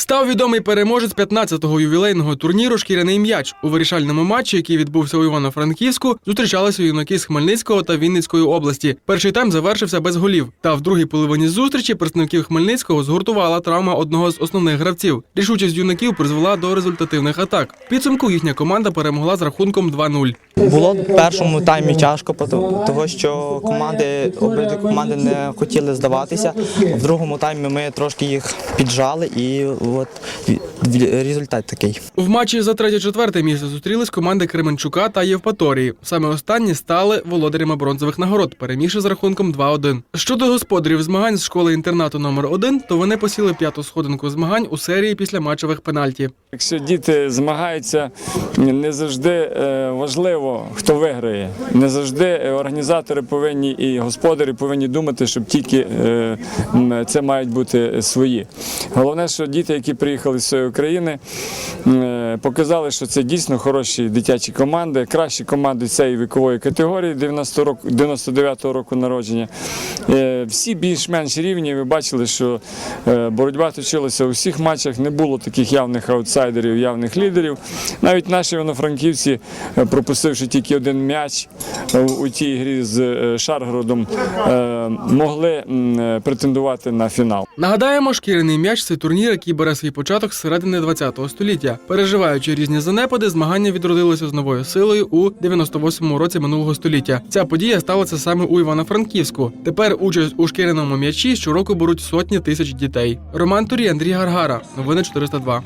Став відомий переможець 15-го ювілейного турніру Шкіряний м'яч у вирішальному матчі, який відбувся у Івано-Франківську. Зустрічалися юнаки з Хмельницького та Вінницької області. Перший тайм завершився без голів. Та в другій половині зустрічі представників Хмельницького згуртувала травма одного з основних гравців. Рішучість юнаків призвела до результативних атак. Підсумку їхня команда перемогла з рахунком 2-0. Було в першому таймі тяжко, того що команди обидві команди не хотіли здаватися. В другому таймі ми трошки їх піджали, і от результат такий. В матчі за третє-четверте місце зустрілись команди Кременчука та Євпаторії. Саме останні стали володарями бронзових нагород, перемігши з рахунком 2-1. Щодо господарів змагань з школи інтернату номер 1 то вони посіли п'яту сходинку змагань у серії після матчевих пенальті. Якщо діти змагаються, не завжди е, важливо, хто виграє. Не завжди е, організатори повинні і господарі повинні думати, щоб тільки е, це мають бути свої. Головне, що діти, які приїхали з цієї України, показали, що це дійсно хороші дитячі команди, кращі команди цієї вікової категорії 90 року, 99-го року народження. Е, Всі більш-менш рівні. Ви бачили, що е, боротьба точилася у всіх матчах. Не було таких явних аутсайдерів, явних лідерів. Навіть наші івано-франківці, е, пропустивши тільки один м'яч у тій грі з Шаргородом, могли претендувати на фінал. Нагадаємо, шкіряний м'яч це турнір, який бере свій початок з середини 20-го століття. Переживаючи різні занепади, змагання відродилося з новою силою у 98-му році минулого століття. Ця подія сталася саме у Івано-Франківську. Тепер участь у шкіряному м'ячі щороку беруть сотні тисяч дітей. Роман Турі, Андрій Гаргара. Новини 402.